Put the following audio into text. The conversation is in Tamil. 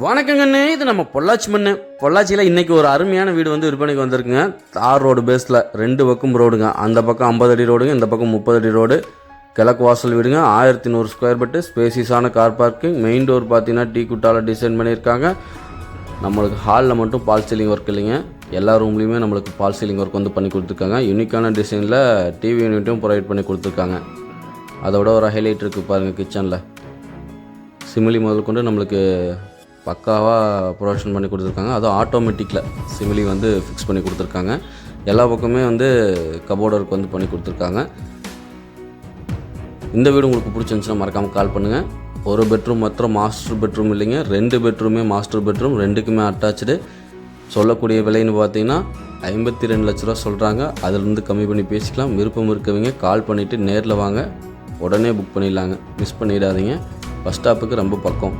வணக்கங்கண்ணே இது நம்ம பொள்ளாச்சி மண்ணு. பொள்ளாச்சியில் இன்னைக்கு ஒரு அருமையான வீடு வந்து விற்பனைக்கு வந்திருக்குங்க. தார் ரோடு பேஸில் ரெண்டு பக்கம் ரோடுங்க. அந்த பக்கம் ஐம்பது அடி ரோடுங்க இந்த பக்கம் முப்பது அடி ரோடு. கிழக்கு வாசல் வீடுங்க. ஆயிரத்தி நூறு ஸ்கொயர் பட்டு ஸ்பேசிஸான கார் பார்க்கிங் மெயின் டோர் பார்த்தீங்கன்னா டீ குட்டால டிசைன் பண்ணியிருக்காங்க. நம்மளுக்கு ஹாலில் மட்டும் பால் சீலிங் ஒர்க் இல்லைங்க. எல்லா ரூம்லேயுமே நம்மளுக்கு பால் சீலிங் ஒர்க் வந்து பண்ணி கொடுத்துருக்காங்க. யூனிக்கான டிசைனில் டிவி யூனிட்டும் ப்ரொவைட் பண்ணி கொடுத்துருக்காங்க. அதோட ஒரு ஹைலைட் இருக்குது பாருங்கள் கிச்சனில் சிமிலி முதல் கொண்டு நம்மளுக்கு பக்காவாக ப்ரொடக்ஷன் பண்ணி கொடுத்துருக்காங்க. அதுவும் ஆட்டோமேட்டிக்கில் சிமிலி வந்து ஃபிக்ஸ் பண்ணி கொடுத்துருக்காங்க. எல்லா பக்கமே வந்து கபோர்ட் ஒர்க் வந்து பண்ணி கொடுத்துருக்காங்க. இந்த வீடு உங்களுக்கு பிடிச்சிருந்துச்சுன்னா மறக்காமல் கால் பண்ணுங்கள் ஒரு பெட்ரூம் மாத்திரம் மாஸ்டர் பெட்ரூம் இல்லைங்க. ரெண்டு பெட்ரூமே மாஸ்டர் பெட்ரூம் ரெண்டுக்குமே அட்டாச்சு சொல்லக்கூடிய விலைன்னு பார்த்தீங்கன்னா ஐம்பத்தி ரெண்டு லட்ச ரூபா சொல்கிறாங்க அதிலிருந்து கம்மி பண்ணி பேசிக்கலாம். விருப்பம் இருக்கவங்க கால் பண்ணிவிட்டு நேரில் வாங்க. உடனே புக் பண்ணிடலாங்க. மிஸ் பண்ணிடாதீங்க. பஸ் ஸ்டாப்புக்கு ரொம்ப பக்கம்.